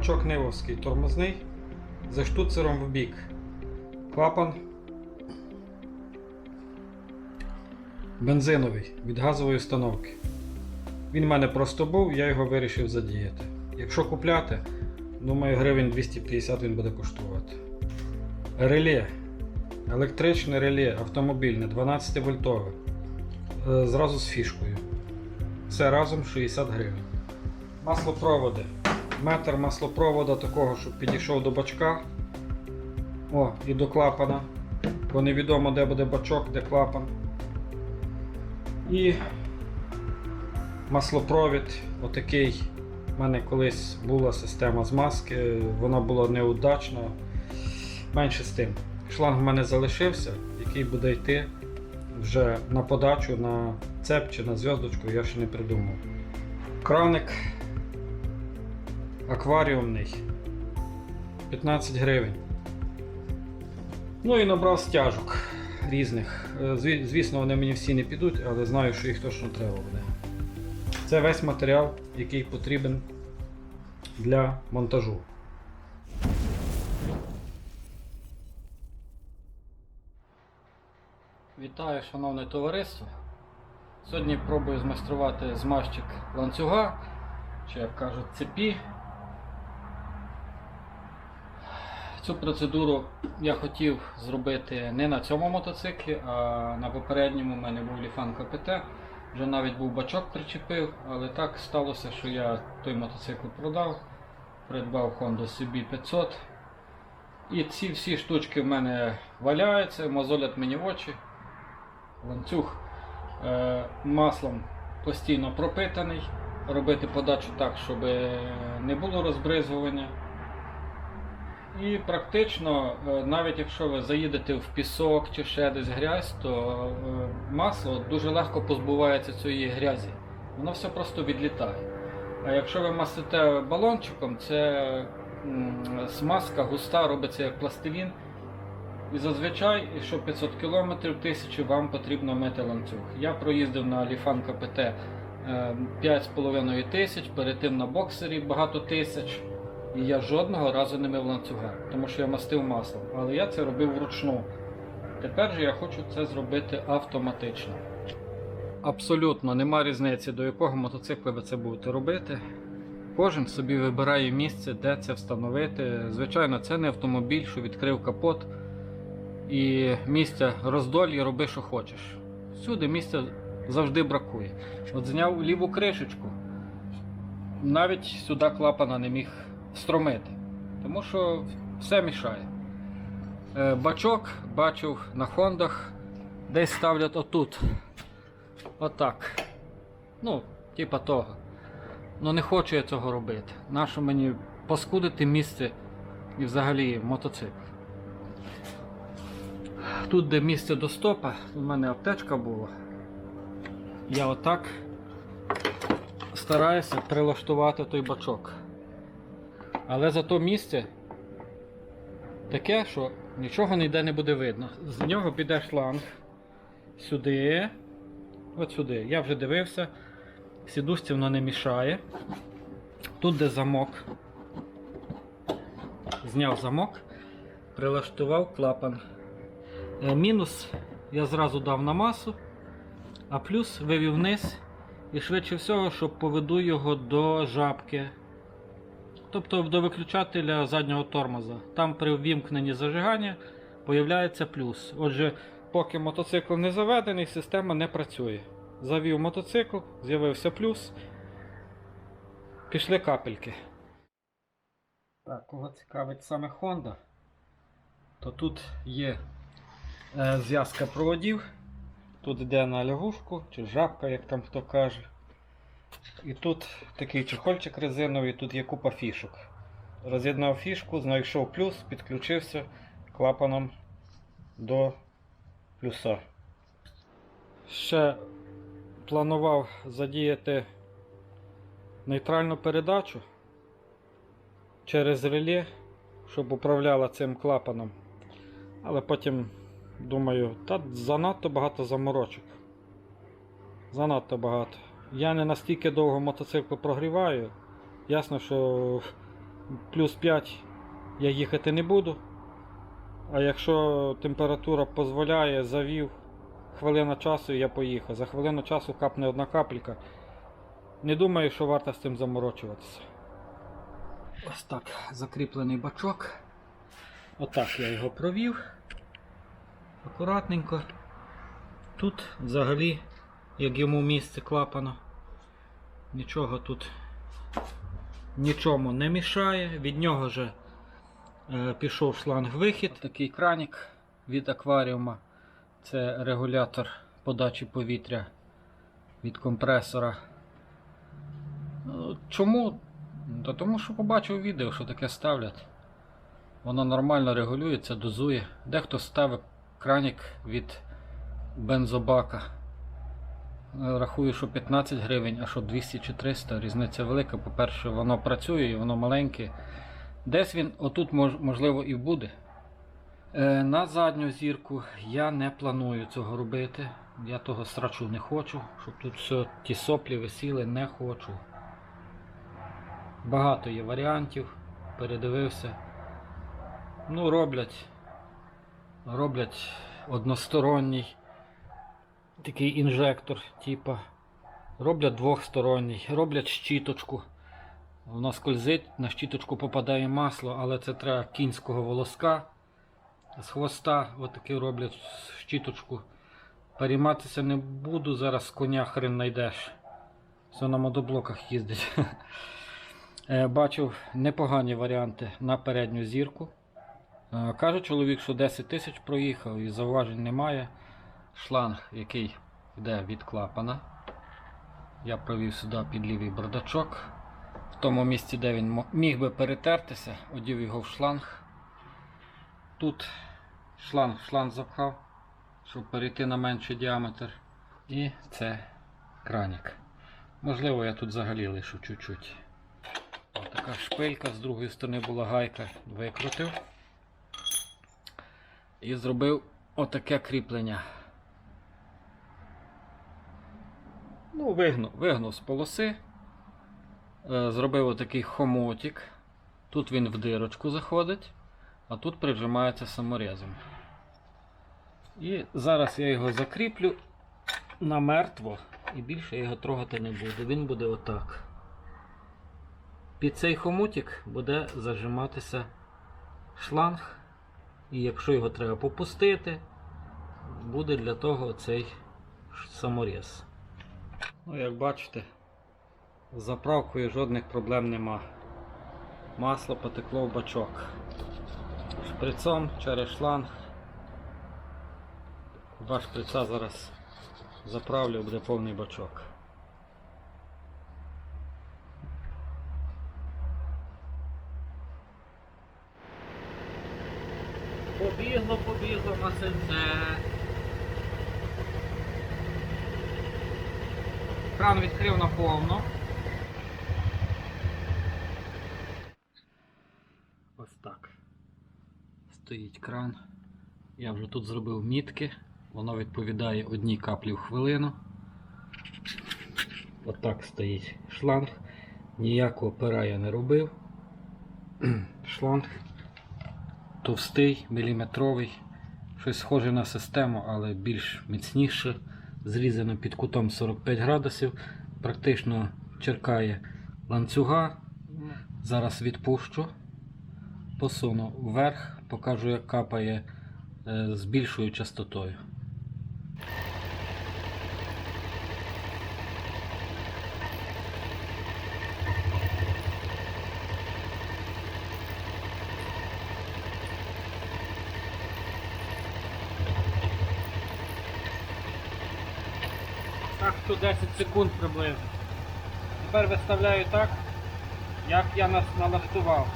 Бачок Нивовський тормозний за штуцером в бік. Клапан бензиновий від газової установки. Він в мене просто був, я його вирішив задіяти. Якщо купляти, думаю, гривень 250 він буде коштувати. Реле. Електричне реле автомобільне 12 вольтове. Е, Зразу з фішкою. Все разом 60 гривень. Маслопроводи. Метр маслопровода такого, щоб підійшов до бачка. О, і до клапана. Бо невідомо де буде бачок, де клапан. І маслопровід отакий. У мене колись була система змазки, вона була неудачна. Менше з тим. Шланг в мене залишився, який буде йти вже на подачу на цеп чи на зв'язочку, я ще не придумав. Краник акваріумний 15 гривень. Ну і набрав стяжок різних. Е, Звісно, вони мені всі не підуть, але знаю, що їх точно треба буде. Це весь матеріал, який потрібен для монтажу. Вітаю, шановне товариство. Сьогодні пробую змайструвати змазчик ланцюга, чи як кажуть, цепі. Цю процедуру я хотів зробити не на цьому мотоциклі, а на попередньому у мене був Ліфан КПТ. Вже навіть був бачок причепив, але так сталося, що я той мотоцикл продав, придбав Honda CB500. І ці всі штучки в мене валяються, мозолять мені в очі. Ланцюг е, маслом постійно пропитаний. Робити подачу так, щоб не було розбризгування. І практично, е, навіть якщо ви заїдете в пісок чи ще десь грязь, то е, масло дуже легко позбувається цієї грязі. Воно все просто відлітає. А якщо ви масите балончиком, це смазка густа робиться як пластилін. І зазвичай, якщо 500 км 1000 вам потрібно мити ланцюг. Я проїздив на Ліфан КПТ е, 5,5 тисяч, перед тим на боксері багато тисяч. І я жодного разу не мив ланцюга, тому що я мастив маслом. Але я це робив вручну. Тепер же я хочу це зробити автоматично. Абсолютно нема різниці, до якого мотоцикла ви це будете робити. Кожен собі вибирає місце, де це встановити. Звичайно, це не автомобіль, що відкрив капот і місця роздолі роби, що хочеш. Всюди місця завжди бракує. От зняв ліву кришечку, навіть сюди клапана не міг встромити, тому що все мішає. Е, Бачок бачив на хондах, десь ставлять отут. Отак. Ну, типа того. Ну не хочу я цього робити. Нащо мені паскудити місце і взагалі мотоцикл. Тут, де місце до стопа, у мене аптечка була. Я отак стараюся прилаштувати той бачок. Але за то місце таке, що нічого ніде не буде видно. З нього піде шланг сюди, от сюди. Я вже дивився, сідушці воно не мішає. Тут де замок. Зняв замок, прилаштував клапан. Е, Мінус я зразу дав на масу, а плюс вивів вниз і швидше всього, що поведу його до жабки. Тобто до виключателя заднього тормоза. Там при ввімкненні зажигання появляється плюс. Отже, поки мотоцикл не заведений, система не працює. Завів мотоцикл, з'явився плюс. Пішли капельки. Так, кого цікавить саме Honda, то тут є е, зв'язка проводів. Тут йде на лягушку чи жабка, як там хто каже. І тут такий чехольчик резиновий, тут є купа фішок. Роз'єднав фішку, знайшов плюс, підключився клапаном до плюса. Ще планував задіяти нейтральну передачу через реле, щоб управляла цим клапаном. Але потім думаю, та занадто багато заморочок. Занадто багато. Я не настільки довго мотоцикл прогріваю. Ясно, що плюс 5 я їхати не буду. А якщо температура дозволяє, завів хвилина часу і я поїхав. За хвилину часу капне одна капелька. Не думаю, що варто з цим заморочуватися. Ось так закріплений бачок. Отак я його провів. Акуратненько. Тут взагалі, як йому місце клапана, нічого тут нічому не мішає. Від нього же е, пішов шланг-вихід. Такий кранік від акваріума. Це регулятор подачі повітря від компресора. Ну, Чому? Та тому що побачив відео, що таке ставлять. Воно нормально регулюється, дозує. Дехто ставить кранік від бензобака. Рахую, що 15 гривень, а що 200 чи 300, різниця велика. По-перше, воно працює і воно маленьке. Десь він отут можливо і буде. Е, На задню зірку я не планую цього робити. Я того срачу не хочу, щоб тут все ті соплі висіли, не хочу. Багато є варіантів, передивився. Ну, роблять. Роблять односторонній такий інжектор, типа. Роблять двохсторонній, роблять щіточку. Воно скользить, на щіточку попадає масло, але це треба кінського волоска. З хвоста отаки роблять щіточку. Перейматися не буду, зараз коня хрен знайдеш. Все на модоблоках їздить. Е, Бачив непогані варіанти на передню зірку. Е, Каже чоловік, що 10 тисяч проїхав і зауважень немає. Шланг, який йде від клапана. Я провів сюди під лівий бардачок. В тому місці, де він міг би перетертися, одів його в шланг. Тут шланг шланг запхав, щоб перейти на менший діаметр. І це кранік. Можливо, я тут взагалі лишу чуть-чуть. Така шпилька, з другої сторони була гайка, викрутив. І зробив отаке кріплення. Ну, вигнув, вигнув з полоси. Е, Зробив отакий хомотик. Тут він в дирочку заходить, а тут прижимається саморезом. І зараз я його закріплю намертво і більше його трогати не буду. Він буде отак. Під цей хомутик буде зажиматися шланг. І якщо його треба попустити, буде для того цей саморіз. Ну, як бачите, з заправкою жодних проблем нема. Масло потекло в бачок. Шприцом через шланг. Два шприца зараз заправлю, буде повний бачок. Побігло, побігло масельце. Кран відкрив наповно. Ось так. Стоїть кран. Я вже тут зробив мітки. Воно відповідає одній каплі в хвилину. Отак стоїть шланг. Ніякого пера я не робив. Шланг товстий, міліметровий. Щось схоже на систему, але більш міцніше. Зрізано під кутом 45 градусів. Практично черкає ланцюга. Зараз відпущу. Посуну вверх, покажу, як капає е, з більшою частотою. Так, 10 секунд приблизно. Тепер виставляю так, як я нас налаштував.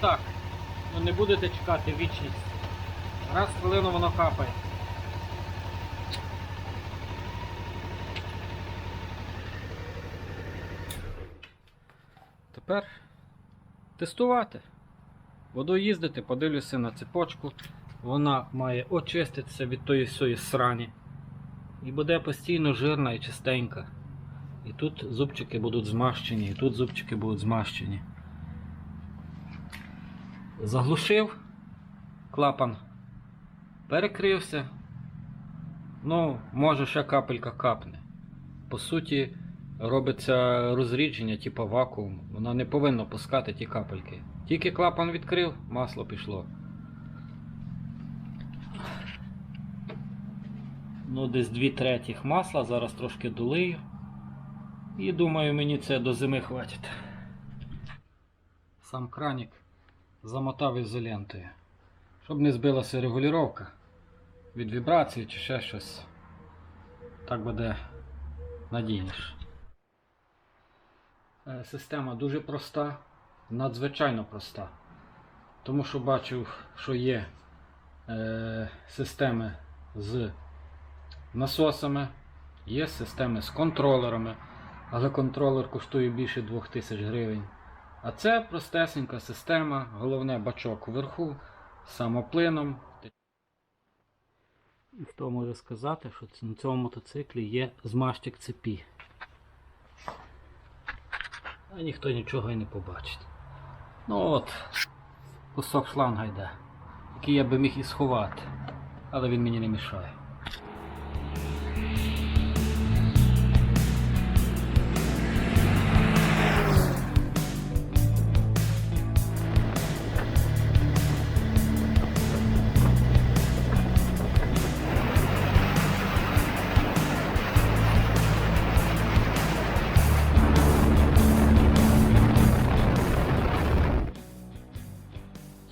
Так. Ну не будете чекати вічність. Раз хвилину воно капає. Тепер тестувати. Буду їздити, подивлюся на цепочку. Вона має очиститися від тої всієї срані. І буде постійно жирна і чистенька. І тут зубчики будуть змащені, і тут зубчики будуть змащені. Заглушив клапан, перекрився. Ну, може ще капелька капне. По суті, робиться розрідження, типу вакуум. Воно не повинно пускати ті капельки. Тільки клапан відкрив, масло пішло. Ну, десь 2 третіх масла, зараз трошки долию. І думаю, мені це до зими хватить. Сам кранік замотав ізолентою. Щоб не збилася регулювання від вібрації чи ще щось. Так буде надійніше. Е, Система дуже проста, надзвичайно проста. Тому що бачу, що є е, системи з насосами, є системи з контролерами, але контролер коштує більше 2000 гривень. А це простесенька система, головне бачок вверху, самоплином. Хто може сказати, що на цьому мотоциклі є змащик цепі. А ніхто нічого і не побачить. Ну от, кусок шланга йде, який я би міг і сховати, але він мені не мішає.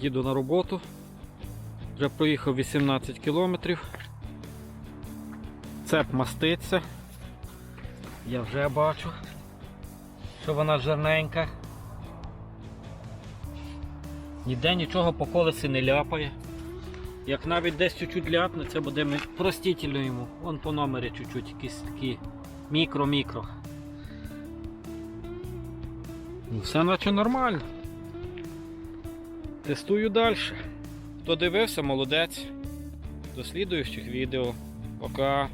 Їду на роботу. Вже проїхав 18 кілометрів. Цеп маститься. Я вже бачу, що вона жирненька. Ніде нічого по колесі не ляпає. Як навіть десь чуть-чуть ляпне, це буде ми- простительно йому. Вон по номері чуть-чуть якісь такі мікро-мікро. Ну, все наче нормально. Тестую далі. Хто дивився, молодець. До слідуючих відео. Пока.